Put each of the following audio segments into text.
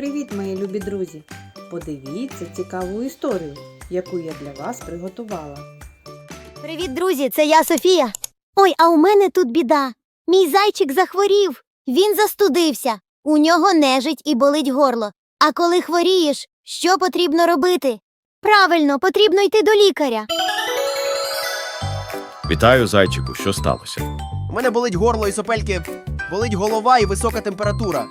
Привіт, мої любі друзі! Подивіться цікаву історію, яку я для вас приготувала. Привіт, друзі, це я Софія. Ой, а у мене тут біда. Мій зайчик захворів. Він застудився. У нього нежить і болить горло. А коли хворієш, що потрібно робити? Правильно, потрібно йти до лікаря. Вітаю, зайчику, що сталося? У мене болить горло і сопельки, болить голова і висока температура.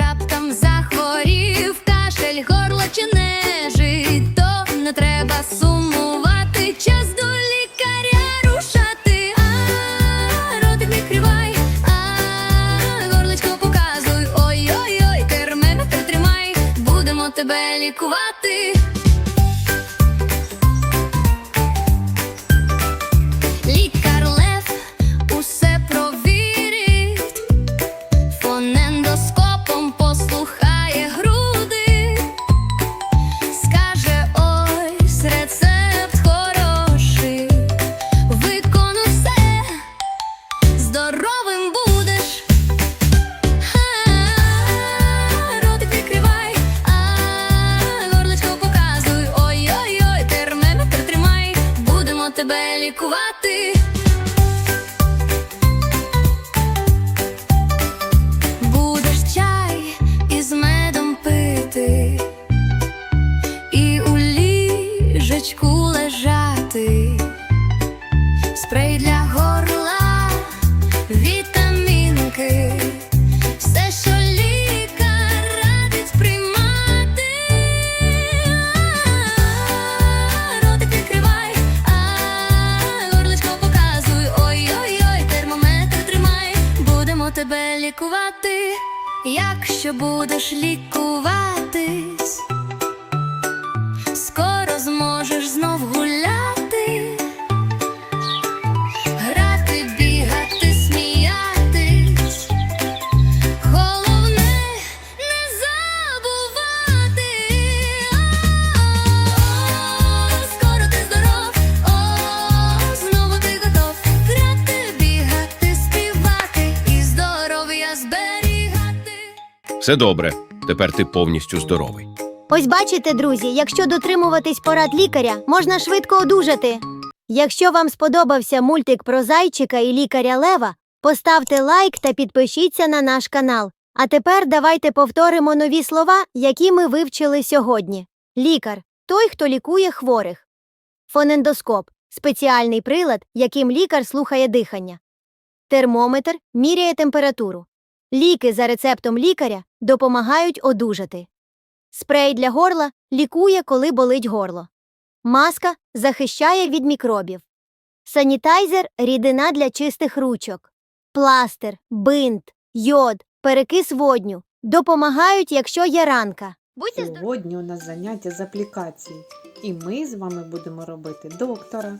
Раптом захворів, кашель, горло чи нежить, то не треба сумувати, час до лікаря рушати. А, ротик відкривай, а, горлечко показуй. Ой-ой-ой, термометр тримай, будемо тебе лікувати. Здоровим будеш. А, Ротик відкривай, а, горлечко показуй. Ой-ой-ой, термометр тримай, будемо тебе лікувати. Будеш чай із медом пити і у ліжечку Якщо будеш лікуватись, Все добре, тепер ти повністю здоровий. Ось бачите, друзі, якщо дотримуватись порад лікаря, можна швидко одужати. Якщо вам сподобався мультик про зайчика і лікаря Лева, поставте лайк та підпишіться на наш канал. А тепер давайте повторимо нові слова, які ми вивчили сьогодні. Лікар той, хто лікує хворих. Фонендоскоп спеціальний прилад, яким лікар слухає дихання. Термометр міряє температуру. Ліки за рецептом лікаря допомагають одужати. Спрей для горла лікує, коли болить горло. Маска захищає від мікробів. Санітайзер рідина для чистих ручок. Пластир, бинт, йод, перекис водню допомагають, якщо є ранка. Сьогодні у нас заняття з аплікації, і ми з вами будемо робити доктора.